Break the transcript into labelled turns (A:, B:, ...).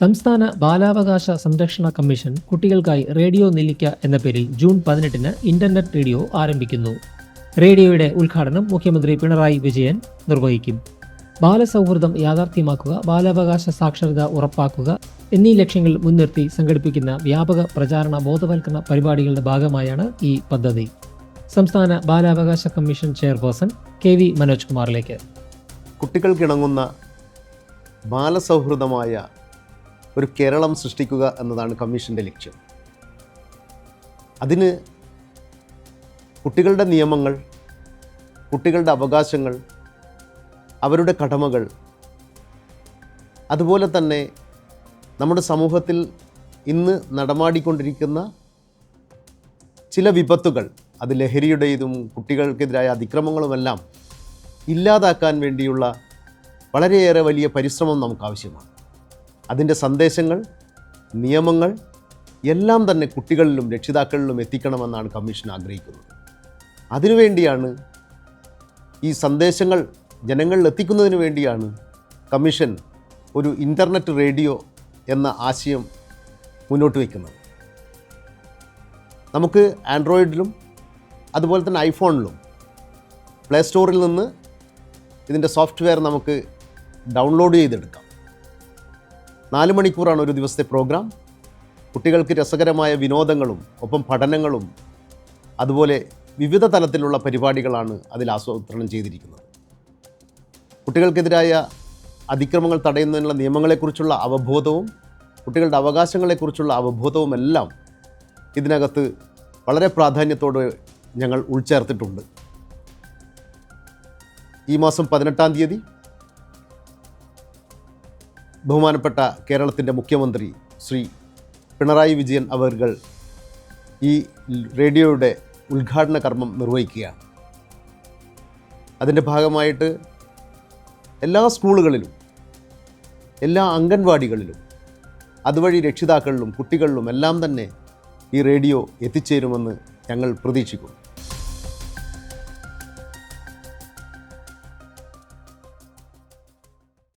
A: സംസ്ഥാന ബാലാവകാശ സംരക്ഷണ കമ്മീഷൻ കുട്ടികൾക്കായി റേഡിയോ നെല്ലിക്ക എന്ന പേരിൽ ജൂൺ പതിനെട്ടിന് ഇന്റർനെറ്റ് റേഡിയോ ആരംഭിക്കുന്നു. റേഡിയോയുടെ ഉദ്ഘാടനം മുഖ്യമന്ത്രി പിണറായി വിജയൻ നിർവഹിക്കും. ബാലസൗഹൃദം യാഥാർത്ഥ്യമാക്കുക ബാലാവകാശ സാക്ഷരത ഉറപ്പാക്കുക എന്നീ ലക്ഷ്യങ്ങൾ മുൻനിർത്തി സംഘടിപ്പിക്കുന്ന വ്യാപക പ്രചാരണ ബോധവൽക്കരണ പരിപാടികളുടെ ഭാഗമായാണ് ഈ പദ്ധതി. സംസ്ഥാന ബാലാവകാശ commission chairperson K V Manoj കുമാറിലേക്ക്.
B: കുട്ടികൾക്കിണങ്ങുന്ന ബാലസൗഹൃദമായ ഒരു കേരളം സൃഷ്ടിക്കുക എന്നതാണ് കമ്മീഷന്റെ ലക്ഷ്യം. അതിന് കുട്ടികളുടെ നിയമങ്ങൾ കുട്ടികളുടെ അവകാശങ്ങൾ അവരുടെ കടമകൾ അതുപോലെ തന്നെ നമ്മുടെ സമൂഹത്തിൽ ഇന്ന് നടമാടിക്കൊണ്ടിരിക്കുന്ന ചില വിപത്തുകൾ അത് ലഹരിയുടേതും കുട്ടികൾക്കെതിരായ അതിക്രമങ്ങളുമെല്ലാം ഇല്ലാതാക്കാൻ വേണ്ടിയുള്ള വളരെയേറെ വലിയ പരിശ്രമം നമുക്ക് ആവശ്യമാണ് അതിന്റെ സന്ദേശങ്ങൾ നിയമങ്ങൾ എല്ലാം തന്നെ കുട്ടികളിലും രക്ഷിതാക്കളിലും എത്തിക്കണമെന്നാണ് കമ്മീഷൻ ആഗ്രഹിക്കുന്നത്. അതിനുവേണ്ടിയാണ് ഈ സന്ദേശങ്ങൾ ജനങ്ങളിൽ എത്തിക്കുന്നതിന് വേണ്ടിയാണ് കമ്മീഷൻ ഒരു ഇന്റർനെറ്റ് റേഡിയോ എന്ന ആശയം മുന്നോട്ട് വയ്ക്കുന്നത്. നമുക്ക് ആൻഡ്രോയിഡിലും അതുപോലെ തന്നെ ഐഫോണിലും പ്ലേ സ്റ്റോറിൽ നിന്ന് ഇതിന്റെ സോഫ്റ്റ്വെയർ നമുക്ക് ഡൗൺലോഡ് ചെയ്തെടുക്കാം. നാല് മണിക്കൂറാണ് ഒരു ദിവസത്തെ പ്രോഗ്രാം. കുട്ടികൾക്ക് രസകരമായ വിനോദങ്ങളും ഒപ്പം പഠനങ്ങളും അതുപോലെ വിവിധ തലത്തിലുള്ള പരിപാടികളാണ് അതിൽ ആസൂത്രണം ചെയ്തിരിക്കുന്നത്. കുട്ടികൾക്കെതിരായ അതിക്രമങ്ങൾ തടയുന്നതിനുള്ള നിയമങ്ങളെക്കുറിച്ചുള്ള അവബോധവും കുട്ടികളുടെ അവകാശങ്ങളെക്കുറിച്ചുള്ള അവബോധവും എല്ലാം ഇതിനകത്ത് വളരെ പ്രാധാന്യത്തോടെ ഞങ്ങൾ ഉൾച്ചേർത്തിട്ടുണ്ട്. ഈ മാസം പതിനെട്ടാം തീയതി ബഹുമാനപ്പെട്ട കേരളത്തിന്റെ മുഖ്യമന്ത്രി ശ്രീ പിണറായി വിജയൻ അവർകൾ ഈ റേഡിയോയുടെ ഉദ്ഘാടന കർമ്മം നിർവഹിക്കുകയാണ്. അതിന്റെ ഭാഗമായിട്ട് എല്ലാ സ്കൂളുകളിലും എല്ലാ അംഗൻവാടികളിലും അതുവഴി രക്ഷിതാക്കളിലും കുട്ടികളിലും എല്ലാം തന്നെ ഈ റേഡിയോ എത്തിച്ചേരുമെന്ന് ഞങ്ങൾ പ്രതീക്ഷിക്കുന്നു.